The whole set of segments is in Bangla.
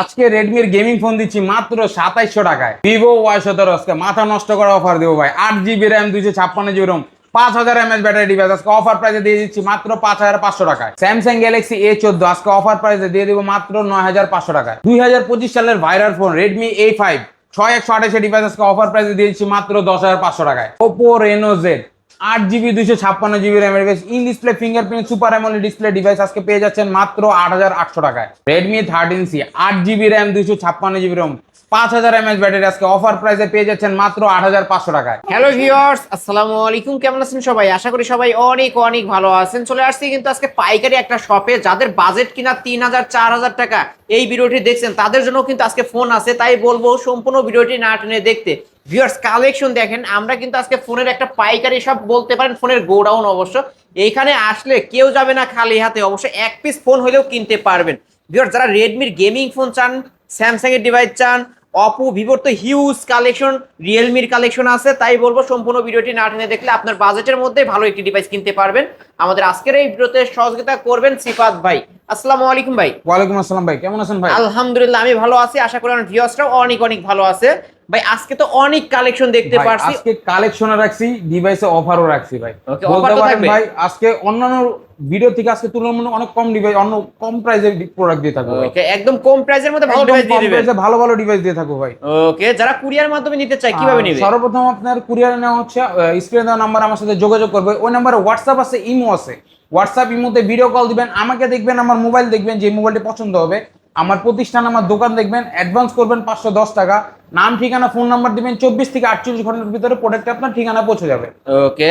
আজকে রেডমির গেমিং ফোন দিচ্ছি মাত্র সাতাইশশো টাকায়। ভিভো ওয়াই সতেরো, আজকে মাথা নষ্ট করা অফার দেবো ভাই। আট জিবি র্যাম দুইশো ছাপ্পান্ন জিবি রোম পাঁচ হাজার এমএচ ব্যাটারি ডিভাইস আজকে অফার প্রাইসে দিয়ে দিচ্ছি মাত্র পাঁচ হাজার পাঁচশো টাকায়। স্যামসাং গ্যালাক্সি এ চোদ্দ, আজকে অফার প্রাইসে দিয়ে দেবো মাত্র নয় হাজার পাঁচশো টাকায়। দুই হাজার পঁচিশ সালের viral phone Redmi A five ছয় একশো আঠাশে ডিভাইস আজকে অফার প্রাইসে দিয়ে দিচ্ছি মাত্র দশ হাজার পাঁচশো টাকায়। ওপো রেনো জেড আট জিবি, দুইশো ছাপ্পান্ন GB RAM device in display fingerprint super AMOLED display device আজকে পেয়ে যাচ্ছেন মাত্র আট হাজার আটশো টাকায়। রেডমি থার্টিন সি আট জিবি র্যাম দুইশো ছাপ্পান্ন জিবি রোম পাঁচ হাজার এমএচ ব্যাটারি আজকে অফার প্রাইসে পেয়ে যাচ্ছেন মাত্র আট হাজার পাঁচশো টাকায়। হ্যালো ভিউয়ার্স আসসালামু আলাইকুম, কেমন আছেন সবাই? আশা করি সবাই অনেক অনেক ভালো আছেন। চলে আসছি কিন্তু আজকে পাইকারি একটা শপে যাদের বাজেট কিনা তিন হাজার, চার হাজার টাকা। এই ভিডিওটি দেখছেন, তাদের জন্য কিন্তু আজকে ফোন আছে। তাই বলব, সম্পূর্ণ ভিডিওটি না টেনে দেখতে। ভিউয়ার্স কালেকশন দেখেন, আমরা কিন্তু আজকে ফোনের একটা পাইকারি সব বলতে পারেন, ফোনের গোডাউন অবশ্য। এইখানে আসলে কেউ যাবে না খালি হাতে, অবশ্য এক পিস ফোন হলেও কিনতে পারবেন। ভিউয়ার্স যারা রেডমির গেমিং ফোন চান স্যামসাং এর ডিভাইস চান অপো ভিভোর তো হিউজ কালেকশন রিয়েলমির কালেকশন আছে, তাই বলব, সম্পূর্ণ ভিডিওটি না টেনে দেখলে আপনার বাজেটের মধ্যে ভালো একটি ডিভাইস কিনতে পারবেন। আমাদের আজকের এই ভিডিওতে সহযোগিতা করবেন সিফাত ভাই। আসসালামু আলাইকুম ভাই। ওয়ালাইকুম আসসালাম ভাই কেমন আছেন ভাই? আলহামদুলিল্লাহ আমি ভালো আছি। আশা করি আমার ভিউয়ার্সরাও অনেক অনেক ভালো আছে। ভাই আজকে তো অনেক কালেকশন দেখতে পারছি। আজকে কালেকশনে রাখছি ডিভাইসে অফারও রাখছি ভাই। বলতে তো পারেন থাকবে। ভাই আজকে অন্যান্য ভিডিও থেকে আজকে তুলনামূলক অনেক কম ডিভাইস অন্য কম প্রাইসের প্রোডাক্ট দিয়ে থাকব ভাই। ওকে একদম কম প্রাইসের মধ্যে ভালো ডিভাইস দিয়ে দিবেন। ভালো ভালো ডিভাইস দিয়ে থাকব ভাই। ওকে যারা কুরিয়ার মাধ্যমে নিতে চায় কীভাবে নেবে? সর্বপ্রথম আপনার কুরিয়ার নেওয়া হচ্ছে স্ক্রিনে দেওয়া নাম্বার আমার সাথে যোগাযোগ করবে। ওই নাম্বারে হোয়াটসঅ্যাপ আছে ইমো আছে। হোয়াটসঅ্যাপ ইমোতে ভিডিও কল দিবেন আমাকে দেখবেন আমার মোবাইল দেখবেন যে মোবাইলটি পছন্দ হবে। আমার প্রতিষ্ঠান আমার দোকান দেখবেন অ্যাডভান্স করবেন পাঁচশো দশ টাকা। নাম ঠিকানা ফোন নাম্বার দিবেন চব্বিশ থেকে আটচল্লিশ ঘণ্টার ভিতরে প্রোডাক্ট আপনার ঠিকানা পৌঁছে যাবে। ওকে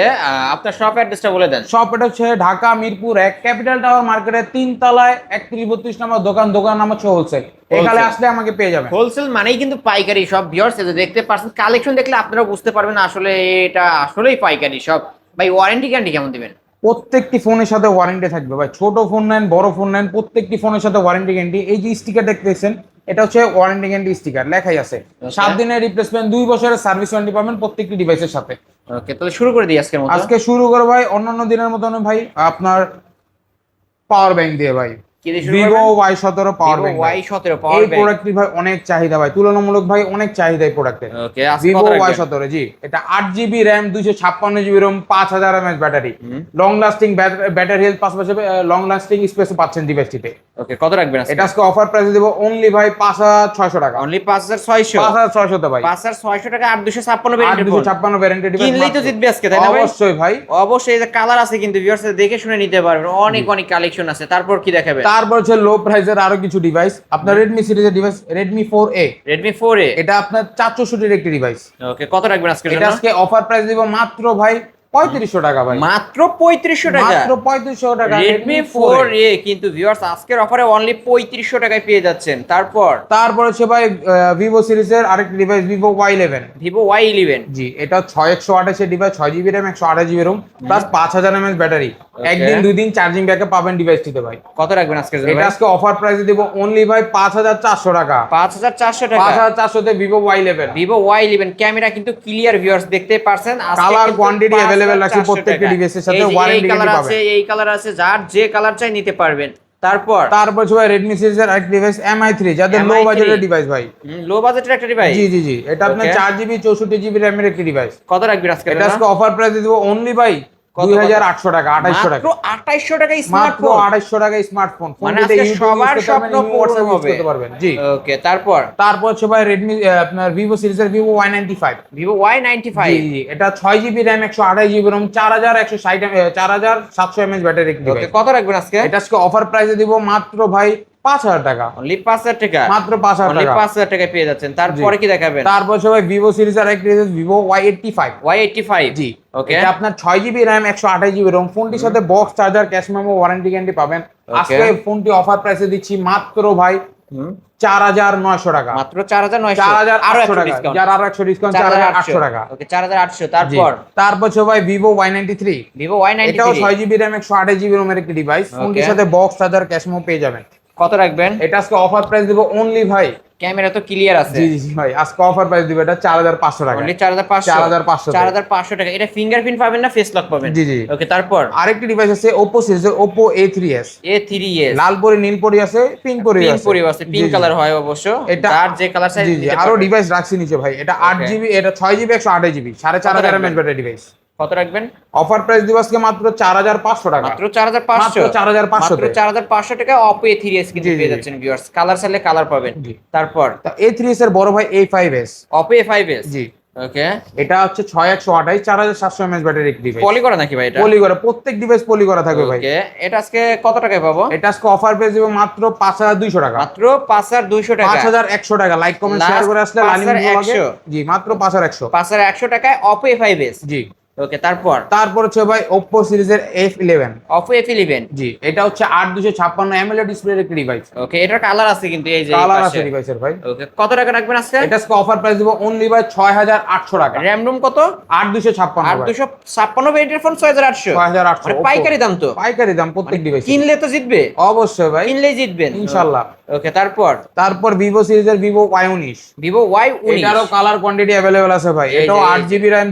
আপনার শপ অ্যাড্রেসটা বলে দেন। শপ এটা হচ্ছে ঢাকা মিরপুর এক ক্যাপিটাল টাওয়ার মার্কেটের তিন তলায় একত্রিশ বত্রিশ নম্বর দোকান দোকান নাম হচ্ছে হোলসেল এখানে আসলে আমাকে পেয়ে যাবেন। হোলসেল মানেই কিন্তু পাইকারি সব ভিউয়ার্স দেখতে পাচ্ছেন কালেকশন দেখলে আপনারা বুঝতে পারবেন আসলে এটা আসলেই পাইকারি সব ভাই ওয়ারেন্টি গ্যারান্টি কেমন দিবেন? প্রত্যেকটি ফোনের সাথে ওয়ারেন্টি থাকবে। ভাই ছোট ফোন নেন বড় ফোন নেন প্রত্যেকটি ফোনের সাথে ওয়ারেন্টি গ্যারান্টি এই যে স্টিকার দেখতেছেন এটা হচ্ছে ওয়ারেন্টি গ্যারান্টি স্টিকার লেখাই আছে। সাত দিনের রিপ্লেসমেন্ট দুই বছরের সার্ভিস ওয়ারেন্টি পাবেন প্রত্যেকটি ডিভাইসের সাথে। ওকে তাহলে শুরু করে দিই আজকের মতো। আজকে শুরু করো ভাই অন্যান্য দিনের মতন ভাই আপনার পাওয়ার ব্যাংক দিয়ে ভাই। ভিভো ওয়াই সতেরো পাওয়ার ব্যাংক ওয়াই সতেরো পাওয়ার প্রোডাক্টটি ভাই? অনেক চাহিদা ভাই। তুলনামূলক ভাই অনেক চাহিদা এই প্রোডাক্টের ভিভো ওয়াই সতেরো জি। এটা আট জিবি র্যাম দুইশো ছাপ্পান্ন জিবি রোম পাঁচ হাজার battery long lasting battery health পাশাপাশি লং লাস্টিং স্পেস পাচ্ছেন ডিভাইসটিতে ওকে কত রাখবেন এটা আজকে অফার প্রাইসে দেবো অনলি ভাই পাঁচ হাজার ছয়শো টাকা। অনলি পাঁচ হাজার ছয়শো? পাঁচ হাজার ছয়শো ভাই। পাঁচ হাজার ছয়শো টাকা আট দুশো ছাপ্পান্ন আট দুশো ছাপ্পান্ন ভ্যারেন্টেড কিনলেই তো জিতবে আজকে তাই না অবশ্যই ভাই। অবশ্যই যে কালার আছে কিন্তু ভিউয়ার্স দেখে শুনে নিতে পারবেন। অনেক অনেক কালেকশন আছে। তারপর কি দেখাবে? তারপর হচ্ছে লো প্রাইসের আরও কিছু ডিভাইস আপনার রেডমি সিরিজের device Redmi four A Redmi four A এটা আপনার চারশো শুটির একটি ডিভাইস ওকে কত রাখবেন আজকে এটা আজকে অফার প্রাইস দিব মাত্র ভাই পঁয়ত্রিশশো টাকা ভাই। মাত্র পঁয়ত্রিশশো টাকা। মাত্র পঁয়ত্রিশশো টাকা রেডমি ফোর এ। কিন্তু ভিউয়ার্স আজকের অফারে অনলি পঁয়ত্রিশশো টাকায় পেয়ে যাচ্ছেন। তারপর? তারপর হচ্ছে ভাই ভিভো সিরিজের আরেকটি device Vivo Y eleven Vivo Y eleven G এটা ছয় একশো আঠাশের ডিভাইস ছয় জিবি র্যাম একশো আঠাশ জিবি রোম প্লাস পাঁচ হাজার এমএস ব্যাটারি একদিন দুই দিন চার্জিং ব্যাকআপ পাবেন ডিভাইসটিতে ভাই। কত রাখবেন আজকে এটা আজকে অফার প্রাইসে দিব অনলি ভাই পাঁচ হাজার চারশো টাকা। পাঁচ হাজার চারশো পাঁচ টাকা হাজার চারশোতে Vivo Y eleven Vivo Y eleven camera কিন্তু ক্লিয়ার ভিউয়ার্স দেখতে পারছেন। আজকে Colour কিন্তু quantity 5,400 available রাখছি। প্রত্যেকটা ডিভাইসের এর সাথে, এই কালার আছে এই কালার আছে যার যে কালার চাই নিতে পারবেন। তারপর? তারপর ভাই রেডমি সিরিজের এক ডিভাইস এমআই থ্রি যাদের লো MI3 বাজেটের ডিভাইস ভাই। লো বাজেটের একটা ডিভাইস জি জি জি। এটা আপনার. চার জিবি চৌষট্টি জিবি র্যামের একটি ডিভাইস কত রাখবি আজকে এটা আজকে অফার প্রাইসে দিব অনলি ভাই কত, দুই হাজার আটশো টাকা আঠাইশশো টাকা। মাত্র 2800 টাকা মাত্র স্মার্টফোন আড়াইশো টাকায় স্মার্টফোন মানে আজকে সবার স্বপ্ন পূরণ হবে। পারবেন জি। ওকে তারপর? তারপর হচ্ছে ভাই আপনার সিরিজের এটা ব্যাটারি ওকে কত রাখবেন আজকে? এটা আজকে অফার প্রাইসে দিব মাত্র ভাই পাঁচ হাজার টাকা। অনলি পাঁচ হাজার টাকা। মাত্র পাঁচ হাজার টাকা। পাঁচ হাজার টাকায় পেয়ে যাচ্ছেন। তারপরে কি দেখাবেন? তারপর ভাই ভিভো সিরিজের একটি Vivo Y eighty five Y eighty five G. Okay আপনার ছয় জিবি র্যাম একশো আঠাশ জিবি রোম ফোনটির সাথে box charger cash memo warranty guarantee পাবেন। আজকে ফোনটি অফার প্রাইসে দিচ্ছি মাত্র ভাই চার হাজার নয়শো টাকা। মাত্র চার হাজার নয়শো। চার হাজার আটশো টাকা। যার আরও একশো ডিসকাউন্ট চার হাজার আটশো। টাকা। ওকে চার হাজার আটশো। তারপর? তারপর ভাই Vivo Y ninety three Vivo Y ninety এটাও ছয় জিবি র্যাম একশো আঠাশ জিবি রোমের একটি ডিভাইস ফোনটির. সাথে বক্স চার্জার ক্যাশ মেমো পেয়ে যাবেন। কত রাখবেন? এটা আজকে অফার প্রাইস দিব অনলি ভাই। ক্যামেরা তো ক্লিয়ার আছে। জি জি ভাই আজকে অফার প্রাইস দিব এটা চার হাজার পাঁচশো টাকা। অনলি চার হাজার পাঁচশো? 4500 চার হাজার পাঁচশো টাকা। এটা ফিঙ্গারপ্রিন্ট পাবেন না ফেস লক পাবেন? জি, জি। ওকে তারপর? আরেকটি ডিভাইস আছে ওপো সিরিজের এ থ্রি এস লাল পরি নীল পরি আছে পিঙ্ক পরি পিঙ্ক আছে আছে পিঙ্ক। কালার হয় অবশ্য। এটা আর যে কালার চাই জি জি। আরও ডিভাইস রাখছি নিচে ভাই। এটা আট Okay. জিবি এটা ছয় জিবি একশো আঠাশ জিবি সাড়ে চার হাজার রাখবেন? এমএচ ব্যাটারি ডিভাইস কত রাখবেন? অফার প্রাইস দিব আজকে মাত্র চার হাজার পাঁচশো টাকা। মাত্র চার হাজার পাঁচশো? মাত্র 4500 মাত্র চার হাজার পাঁচশো টাকা অপো এ থ্রি এস কিন্তু পেয়ে যাচ্ছেন ভিউয়ার্স কালার চাইলে কালার পাবেন। তারপর? এ থ্রি এস এর বড় ভাই A five S Oppo A five S G. Okay এটা হচ্ছে ছয় একশো আঠাশ চার হাজার সাতশো এমএচ ব্যাটারি ডিভাইস পলি করা নাকি ভাই এটা? পলি করা প্রত্যেক ডিভাইস পলি করা থাকবে ভাই। এটা আজকে কত টাকায় পাবো? এটা আজকে অফার প্রাইস দিব মাত্র পাঁচ হাজার দুইশো টাকা। মাত্র পাঁচ হাজার দুইশো টাকা। পাঁচ হাজার একশো টাকা। লাইক কমেন্ট শেয়ার করে আসলে লালিম। জি মাত্র পাঁচ হাজার একশো। পাঁচ হাজার একশো টাকায় Oppo five S G. Okay তারপর? তারপর হচ্ছে ভাই ওপো সিরিজের F eleven Oppo F eleven G এটা হচ্ছে আট দুশো ছাপ্পান্ন এমএলএ ডিসপ্লের একটি ডিভাইস ওকে এটার কালার আছে কিন্তু এই যে কালার আছে ডিভাইসের ভাই। ওকে কত টাকা রাখবেন আজকে? এটা আজকে অফার প্রাইস দিব অনলি ভাই ছয় হাজার আটশো টাকা। র্যাম রুম কত? আট দুশো ছাপ্পান্ন আর দুশো ছাপ্পান্ন ভেরিয়েন্টের ফোন ছয় হাজার আটশো। ছয় হাজার আটশো মানে পাইকারি দাম তো। পাইকারি দাম প্রত্যেক ডিভাইস কিনলে তো জিতবে। অবশ্যই ভাই। কিনলেই জিতবেন। ইনশাল্লাহ ওকে তারপর? তারপর ভিভো সিরিজের উনিশ। ভিভো ওয়াই উনিশ। এটারও কালার কোয়ান্টিটি অ্যাভেলেবেল আছে ভাই। এটাও যে- আট জিবি র্যাম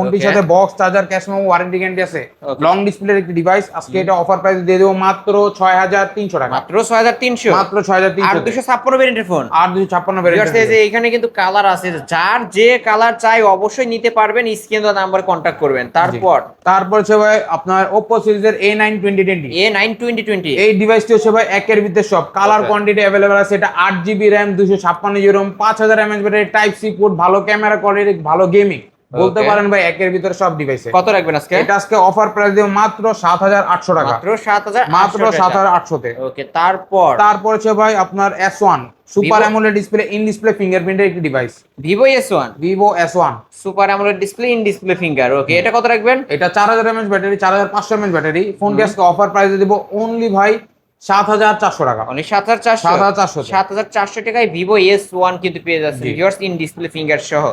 ফোনটির সাথে box charger cash memo warranty guarantee আছে. লং ডিসপ্লের একটি ডিভাইস আজকে এটা অফার প্রাইস দিয়ে দেবো মাত্র ছয় হাজার তিনশো টাকা। মাত্র ছয় হাজার তিনশো? মাত্র ছয় হাজার আর তিনশো দুশো ছাপ্পান্ন ভেরিয়েন্টের ফোন আর দুশো ছাপ্পান্ন Viewers, এই যে এখানে কিন্তু কালার আছে। যার যে কালার চাই অবশ্যই নিতে পারবেন স্ক্রিন নাম্বার কন্ট্যাক্ট করবেন। তারপর? তারপর হচ্ছে ভাই আপনার ওপো সিরিজের A nine twenty twenty A nine twenty twenty এই ডিভাইসটি হচ্ছে ভাই একের ভিতরে সব। কালার কোয়ান্টিটি অ্যাভেলেবেল আছে। এটা আট জিবি র্যাম দুশো ছাপ্পান্ন জিবি রোম পাঁচ হাজার mAh battery type C port ভালো ক্যামেরা কোয়ালিটি ভালো গেমিং বলতে পারেন ভাই একের ভিতরে সব ডিভাইসে কত রাখবেন আজকে? এটা আজকে অফার প্রাইস দেবো মাত্র সাত হাজার আটশো টাকা। মাত্র সাত হাজার মাত্র সাত হাজার আটশোতে। ওকে তারপর? তারপর হচ্ছে ভাই আপনার S one super Vivo- AMOLED display in display ফিঙ্গারপ্রিন্টের একটি device Vivo S one Vivo S one super AMOLED display in display finger okay এটা কত রাখবেন? এটা চার হাজার এমএচ ব্যাটারি চার হাজার পাঁচশো এমএচ ব্যাটারি। ফোনটি আজকে অফার প্রাইসে দেবো অনলি ভাই সাত হাজার চারশো টাকা। সাত হাজার চারশো? 7,400 সাত হাজার চারশো টাকায় ভিভো এস ওয়ান কিন্তু পেয়ে যাচ্ছে। ভিউয়ার্স ইন ডিসপ্লে ফিঙ্গার সহ।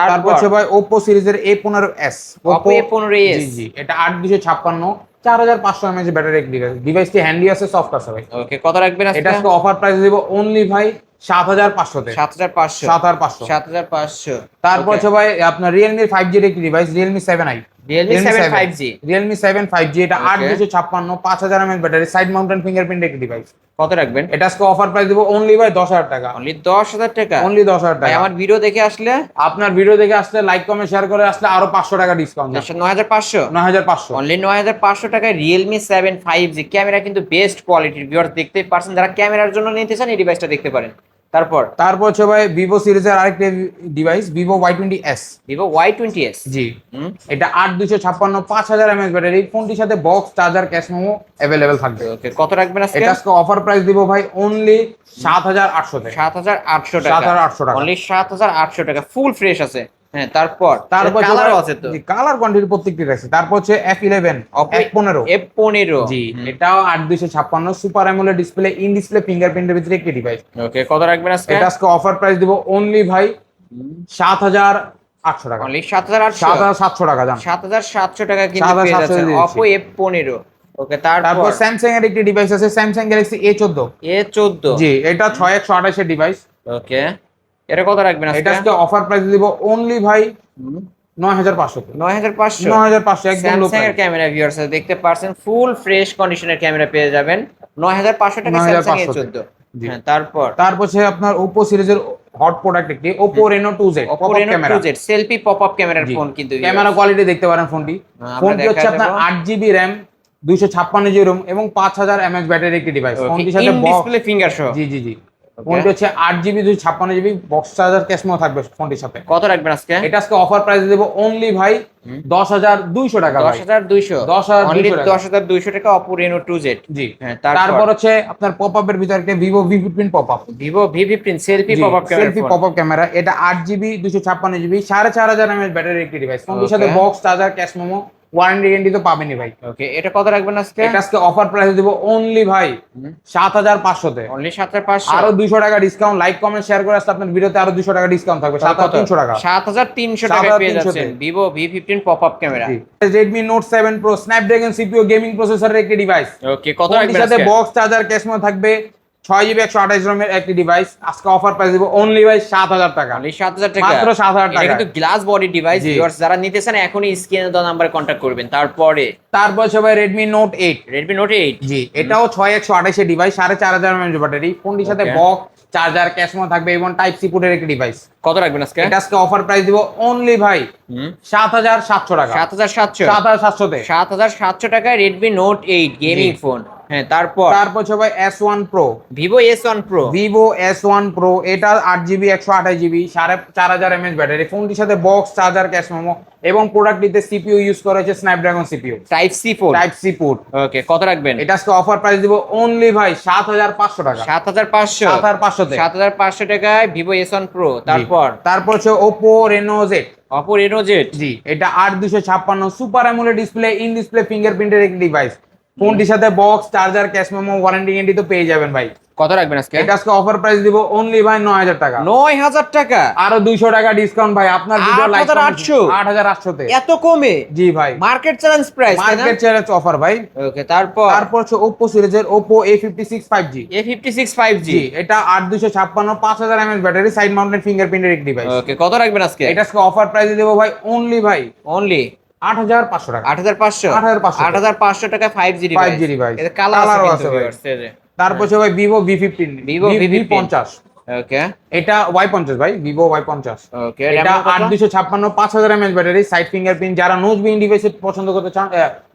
তারপর? হচ্ছে ভাই ওপো সিরিজের এ পনেরো এস Oppo A15s জি জি এটা আট দুশো ছাপ্পান্ন চার হাজার পাঁচশো এমএচ ব্যাটারি ডিভাইসটি হ্যান্ডি আছে সফট আছে ভাই। ওকে কত রাখবেন এটা আজকে আজকে অফার প্রাইস দিব অনলি ভাই সাত হাজার পাঁচশোতে সাত হাজার পাঁচশো। সাত হাজার পাঁচশো। সাত হাজার পাঁচশো। তারপর হচ্ছে ভাই আপনার রিয়েলমি ফাইভ জির একটি device Realme seven I Realme seven five G Realme seven five G এটা আট দুশো ছাপ্পান্ন পাঁচ হাজার mAh battery side mounted fingerprint একটি ডিভাইস কত রাখবেন? এটা আজকে অফার প্রাইস দেবো অনলি ভাই দশ হাজার টাকা। অনলি দশ হাজার টাকা? অনলি দশ হাজার টাকা। আমার ভিডিও দেখে আসলে আপনার ভিডিও দেখে আসলে লাইক কমেন্ট শেয়ার করে আসলে আরও পাঁচশো টাকা ডিসকাউন্ট নয় হাজার পাঁচশো? নয় হাজার পাঁচশো। অনলি নয় হাজার পাঁচশো টাকায় Realme seven five G camera কিন্তু বেস্ট কোয়ালিটির ভিউয়ার দেখতেই পারছেন। যারা ক্যামেরার জন্য নিতে চান এই ডিভাইসটা দেখতে পারেন। তারপর? তারপর হচ্ছে ভাই ভিভো সিরিজের আরেকটা device Vivo Y twenty S Vivo Y twenty S G. এটা আট দুশো ছাপ্পান্ন পাঁচ হাজার এমএস ব্যাটারি ফোনটির সাথে box charger cash memo available থাকবে। ওকে কত রাখবেন আজকে? এটা আজকে অফার প্রাইস দিব ভাই অনলি সাত হাজার আটশোতে সাত হাজার আটশো টাকা। 7,800 টাকা। অনলি সাত হাজার আটশো টাকা ফুল ফ্রেশ আছে। হ্যাঁ তারপর তারপর কালারও আছে তো। কালার কোয়ান্টিটি প্রত্যেকটি আছে। তারপর হচ্ছে এফ ইলেভেন এফ পনেরো। এফ পনেরো। জি এটাও আট দুইশো ছাপ্পান্ন super AMOLED display in display ফিঙ্গারপ্রিন্টের ভিতরে একটি ডিভাইস ওকে কত রাখবেন আজকে? এটা আজকে অফার প্রাইস দিব অনলি ভাই সাত হাজার আটশো টাকা। অনলি সাত হাজার আটশো। সাতশো টাকা দাম সাত হাজার সাতশো টাকা কিন্তু 7,700 পেয়ে যাচ্ছেন। অপো এফ পনেরো। ওকে তারপর? তারপর স্যামসাং এর একটি ডিভাইস আছে স্যামসাং গ্যালাক্সি এ চোদ্দ। এ চোদ্দ। জি এটা ছয় একশো আঠাশের ডিভাইস ওকে এটা কত রাখবেন এটা আজকে আজকে অফার প্রাইস দিব অনলি ভাই নয় হাজার পাঁচশো। নয় হাজার পাঁচশো? নয় হাজার পাঁচশো একদম লো এর ক্যামেরা ভিউয়ার্স দেখতে পারছেন ফুল ফ্রেশ কন্ডিশনের ক্যামেরা পেয়ে যাবেন। নয় হাজার পাঁচশো টাকা 9,500 স্যামসাং এ তে। চোদ্দ। জি। হ্যাঁ তারপর? তারপর হচ্ছে আপনার ওপো সিরিজের হট প্রোডাক্ট একটি Reno two Z Oppo Reno 2Z selfie pop up ক্যামেরার ফোন কিন্তু ক্যামেরা কোয়ালিটি দেখতে পারেন ফোনটি হ্যাঁ, ফোনটি হচ্ছে আপনার দেবো। আট জিবি র্যাম দুইশো ছাপ্পান্ন জিবি রোম এবং পাঁচ হাজার এমএচ ব্যাটারি একটি ডিভাইস ফোনটির সাথে ডিসপ্লে ফিঙ্গার সহ জি জি জি। ফোনটি হচ্ছে আট জিবি দুইশো ছাপ্পান্ন জিবি বক্স চার্জার ক্যাশমো থাকবে ফোনটির সাথে। কত রাখবেন আজকে? এটা আজকে অফার প্রাইস দেবো অনলি ভাই দশ হাজার দুইশো টাকা দশ ভাই হাজার দুইশো 10,200 অনলি টাকা। দশ হাজার দুইশো টাকা Oppo Reno two Z G. হ্যাঁ তারপর? হচ্ছে আপনার পপ আপের ভিতরে একটা Vivo V fifteen pop up Vivo V fifteen selfie pop up selfie pop up camera এটা আট জিবি দুশো ছাপ্পান্ন জিবি সাড়ে চার হাজার এমএচ ব্যাটারি একটি ডিভাইস ফোনটির সাথে box charger cash memo warranty guarantee তো পাবেনই ভাই। ওকে এটা কত রাখবেন আজকে? এটা আজকে অফার প্রাইস দিব অনলি ভাই সাত হাজার পাঁচশোতে অনলি সাত হাজার পাঁচশো? আরও দুইশো টাকা ডিসকাউন্ট লাইক কমেন্ট শেয়ার করে আসলে আপনার ভিডিওতে আরও দুশো টাকা ডিসকাউন্ট থাকবে সাত হাজার তিনশো টাকা। সাত হাজার তিনশো 7,300 টাকা পেয়ে যাচ্ছেন Vivo V fifteen pop up camera Redmi Note seven Pro Snapdragon CPU gaming প্রসেসরের একটি ডিভাইস ওকে কত রাখবেন সাথে বক্স চার্জার ক্যাশমো থাকবে। ছয় জিবি একশো আঠাশ রমের একটি ডিভাইস আজকে অফার প্রাইস দিব অনলি ভাই সাত হাজার টাকা। সাত হাজার টাকা? মাত্র 7,000 এটা টাকা। কিন্তু গ্লাস বডি ডিভাইস যারা নিতে চান এখনই স্ক্রিনে দেওয়া নাম্বারে কন্ট্যাক্ট করবেন। তারপরে? তারপর সবাই Redmi Note eight Redmi Note eight G এটাও ছয় একশো আঠাশের ডিভাইস সাড়ে চার হাজার এমএচ ব্যাটারি ফোনটির সাথে. বক্স চার্জার ক্যাশমো থাকবে এবং টাইপ সি পুটের একটি ডিভাইস কত রাখবেন আজকে? এটা আজকে অফার প্রাইস দিব অনলি ভাই সাত হাজার সাতশো টাকা। সাত হাজার সাতশো। সাত হাজার সাতশোতে। সাত হাজার সাতশো টাকায় Redmi Note eight gaming phone হ্যাঁ তারপর? তারপর সবাই S one Pro Vivo S one Pro Vivo S one Pro এটা আট জিবি একশো আঠাশ জিবি সাড়ে চার হাজার এমএচ ব্যাটারি। ফোনটির সাথে বক্স চার্জার ক্যাশ মেমো এবং প্রোডাক্টটিতে সিপিইউ ইউজ করা হয়েছে Snapdragon CPU type C phone type C port okay কত রাখবেন? এটা আজকে অফার প্রাইস দিব অনলি ভাই সাত হাজার পাঁচশো টাকা। সাত হাজার পাঁচশো? সাত হাজার পাঁচশোতে। সাত হাজার পাঁচশো টাকায় ভিভো এস ওয়ান প্রো তারপর? তারপর হচ্ছে Oppo Reno Z Oppo Reno Z G এটা আট দুশো ছাপ্পান্ন super AMOLED display in display ফিঙ্গারপ্রিন্টের একটি ডিভাইস ফোনটির সাথে box charger cash memo warranty guarantee তো পেয়ে যাবেন ভাই। কত রাখবেন আজকে? এটা আজকে অফার প্রাইস দিব অনলি ভাই নয় হাজার টাকা। নয় হাজার টাকা? আরও দুইশো টাকা ডিসকাউন্ট ভাই আপনার ভিডিও লাইক 8,800 আট হাজার আটশোতে এত কমে? জি ভাই। Market challenge price market challenge offer ভাই। ওকে তারপর? তারপর হচ্ছে ওপো সিরিজের A fifty six five G A fifty six five G জি এটা আট দুশো ছাপ্পান্ন পাঁচ হাজার এমএচ ব্যাটারি সাইড মাউন্টেড ফিঙ্গারপ্রিন্টের একটি ডিভাইস ওকে কত রাখবেন আজকে? এটা আজকে অফার প্রাইসে দেবো ভাই অনলি ভাই। অনলি আট হাজার পাঁচশো টাকা। আট হাজার পাঁচশো? 8,500 আট হাজার পাঁচশো টাকা। Five G 5G device। এর কালার আছে আছে ভাই। কিন্তু তারপর ভাই Vivo V fifteen Vivo V পঞ্চাশ। ওকে এটা ওয়াই পঞ্চাশ ভাই ভিভো ওয়াই পঞ্চাশ। ওকে এটা আট দুশো ছাপ্পান্ন পাঁচ হাজার এমএস ব্যাটারি সাইড ফিঙ্গারপ্রিন্ট যারা নোজ ডিভাইস পছন্দ করতে চান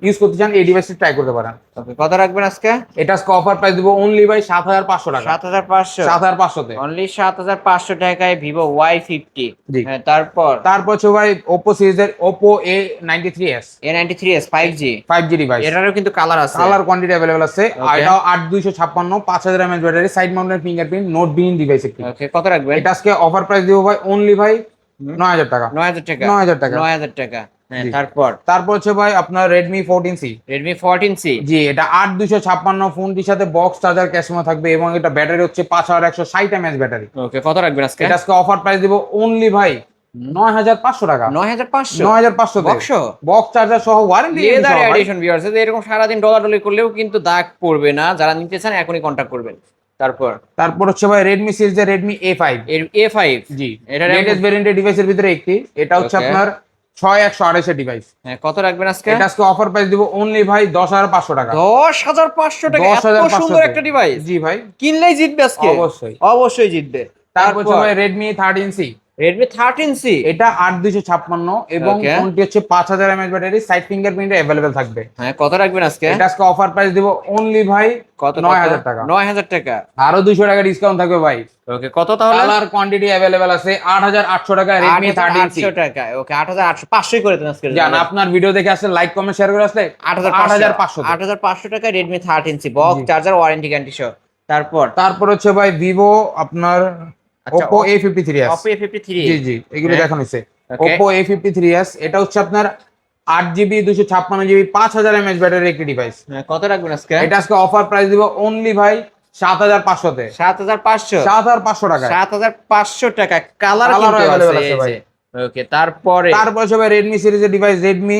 ইউজ করতে চান এই ডিভাইসটি ট্রাই করতে পারেন। কত রাখবেন আজকে? এটা আজকে অফার প্রাইস দিব অনলি ভাই সাত হাজার পাঁচশো টাকা। সাত হাজার পাঁচশো। সাত হাজার পাঁচশোতে অনলি সাত হাজার পাঁচশো টাকায় ভিভো ওয়াই ফিফটি তারপর? তারপর হচ্ছে ভাই ওপো সিরিজের Oppo A ninety three S A ninety three S five G five G device এটারও কিন্তু কালার আছে। কালার কোয়ান্টিটি অ্যাভেলেবল আছে। এটাও আট দুইশো ছাপ্পান্ন পাঁচ হাজার mAh battery side mounted fingerprint note বিন ডিভাইস একটি। কত রাখবেন? এটা আজকে অফার প্রাইস দিব ভাই অনলি ভাই নয় হাজার টাকা। নয় হাজার টাকা। 9,000 টাকা। নয় হাজার টাকা। হ্যাঁ। তারপর? তারপর হচ্ছে ভাই আপনার Redmi fourteen C Redmi fourteen C G এটা আট দুশো ছাপ্পান্ন ফোনটির সাথে বক্স চার্জার ক্যাশমো থাকবে এবং এটা ব্যাটারি হচ্ছে পাঁচ হাজার একশো ষাট এমএচ ব্যাটারি ওকে কত রাখবেন আজকে? এটা আজকে অফার প্রাইস দিব অনলি ভাই নয় হাজার পাঁচশো টাকা। নয় হাজার পাঁচশো? নয় হাজার পাঁচশো Box বক্স চার্জার সহ ওয়ারেন্টি লেদার এডিশন ভিউয়ার্স এরকম সারাদিন করলেও কিন্তু দাগ পড়বে না। যারা নিতে চান এখনই কন্ট্যাক্ট করবেন। তারপর? তারপর হচ্ছে ভাই রেডমি সিরিজের Redmi A five A five G এটা এটা লেটেস্ট ভেরিয়েন্টের ডিভাইসের ভিতরে একটি। এটা হচ্ছে আপনার ছয় একশো আড়াইশের ডিভাইস হ্যাঁ কত রাখবেন আজকে? এটা আজকে অফার প্রাইস দিব অনলি ভাই দশ হাজার পাঁচশো টাকা। দশ হাজার পাঁচশো টাকা দশ হাজার পাঁচশো সুন্দর একটা ডিভাইস জি ভাই। কিনলেই জিতবে আজকে? অবশ্যই। অবশ্যই জিতবে। তারপর হচ্ছে তারপর ভাই Redmi thirteen C Redmi thirteen C এটা আট দুইশো ছাপ্পান্ন এবং ফোনটি হচ্ছে পাঁচ হাজার mAh battery side fingerprint available থাকবে। হ্যাঁ কত রাখবেন আজকে? এটা আজকে অফার প্রাইস দিব অনলি ভাই কত নয় হাজার টাকা। নয় হাজার টাকা। আরও দুইশো টাকা ডিসকাউন্ট থাকবে ভাই। ওকে কত তাহলে? কালার কোয়ান্টিটি অ্যাভেলেবেল আছে আট হাজার আটশো টাকা রেডমি থার্টিন সি টাকা ওকে আট হাজার আটশো পাঁচশোই করে দেন আজকে জান আপনার ভিডিও দেখে আসলে লাইক কমেন্ট শেয়ার করে আসলে আট হাজার আট হাজার পাঁচশো আট হাজার পাঁচশো টাকা Redmi thirteen C box G. Charger warranty guarantee সহ তারপর তারপর হচ্ছে ভাই ভিভো আপনার Oppo A fifty three G G এগুলো হ্যাঁ। দেখানো হয়েছে। এ ফিফটি থ্রি এস এটা হচ্ছে আপনার আট জিবি দুশো ছাপ্পান্ন জিবি পাঁচ হাজার এমএচ ব্যাটারি একটি ডিভাইস কত রাখবেন আজকে? এটা আজকে অফার প্রাইস দিব অনলি ভাই সাত হাজার পাঁচশোতে। সাত হাজার পাঁচশো? সাত হাজার পাঁচশো টাকা সাত হাজার পাঁচশো টাকা কালার কিন্তু আছে ভাই। ওকে তারপরে তারপর ভাই রেডমি সিরিজের device Redmi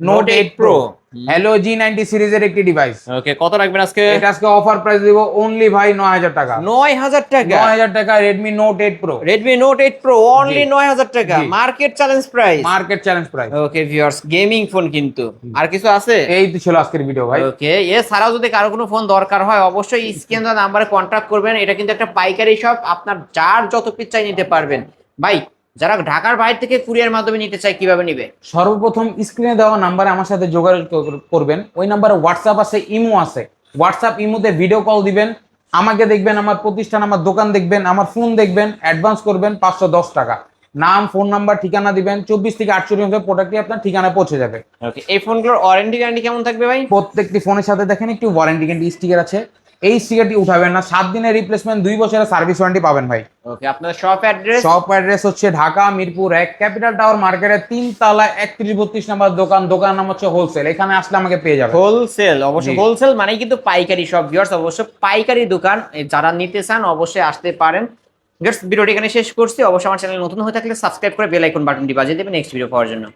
Note eight 8 Pro Pro। Helio G ninety সিরিজের একটি ডিভাইস ওকে কত রাখবেন আজকে? এটা আজকে অফার প্রাইস দিব অনলি ভাই নয় হাজার টাকা। নয় হাজার টাকা? নয় হাজার টাকা Redmi Note eight Pro Redmi Note eight Pro only নয় হাজার টাকা। Market challenge price market challenge price okay viewers gaming phone কিন্তু। আর কিছু আছে? এই তো ছিল আজকের ভিডিও ভাই। ওকে এছাড়াও যদি কারও কোনো ফোন দরকার হয় অবশ্যই স্ক্রিন নাম্বারে কন্ট্যাক্ট করবেন। এটা কিন্তু একটা পাইকারি শপ আপনার যার যত পিস চাই নিতে পারবেন। ভাই যারা ঢাকার বাইরে থেকে কুরিয়ার মাধ্যমে নিতে চায় কীভাবে নিবে? সর্বপ্রথম স্ক্রিনে দেওয়া নাম্বারে আমার সাথে যোগাযোগ কর- করবেন। ওই নাম্বারে হোয়াটসঅ্যাপ আছে ইমো আছে। হোয়াটসঅ্যাপ ইমোতে ভিডিও কল দিবেন। আমাকে দেখবেন আমার প্রতিষ্ঠান আমার দোকান দেখবেন আমার ফোন দেখবেন অ্যাডভান্স করবেন পাঁচশো দশ টাকা। নাম ফোন নাম্বার ঠিকানা দিবেন চব্বিশ থেকে আটচল্লিশ ঘণ্টার প্রোডাক্টটি আপনার ঠিকানায় পৌঁছে যাবে। ওকে এই ফোনগুলোর ওয়ারেন্টি গ্যারান্টি কেমন থাকবে ভাই? প্রত্যেকটি ফোনের সাথে দেখেন একটি ওয়ারেন্টি গ্যারান্টি স্টিকার আছে। এই স্টিকারটি উঠাবেন না। সাত দিনের রিপ্লেসমেন্ট দুই বছরের সার্ভিস ওয়ারেন্টি পাবেন ভাই। ওকে আপনার শপ অ্যাড্রেস শপ অ্যাড্রেস হচ্ছে ঢাকা মিরপুর এক। ক্যাপিটাল টাওয়ার মার্কেটের তিন তলা একত্রিশ বত্রিশ নাম্বার দোকান। দোকান নাম হচ্ছে হোলসেল এখানে আসলে আমাকে পেয়ে যাবে হোলসেল অবশ্যই। হোলসেল মানে কিন্তু পাইকারি সব ভিউয়ার্স অবশ্য পাইকারি দোকান। যারা নিতে চান অবশ্যই আসতে পারেন। ভিউয়ার্স ভিডিওটি এখানে শেষ করছি। অবশ্যই আমার চ্যানেল নতুন হয়ে থাকলে সাবস্ক্রাইব করে বেল আইকন বাটনটি বাজিয়ে দেবেন নেক্সট ভিডিও পাওয়ার জন্য।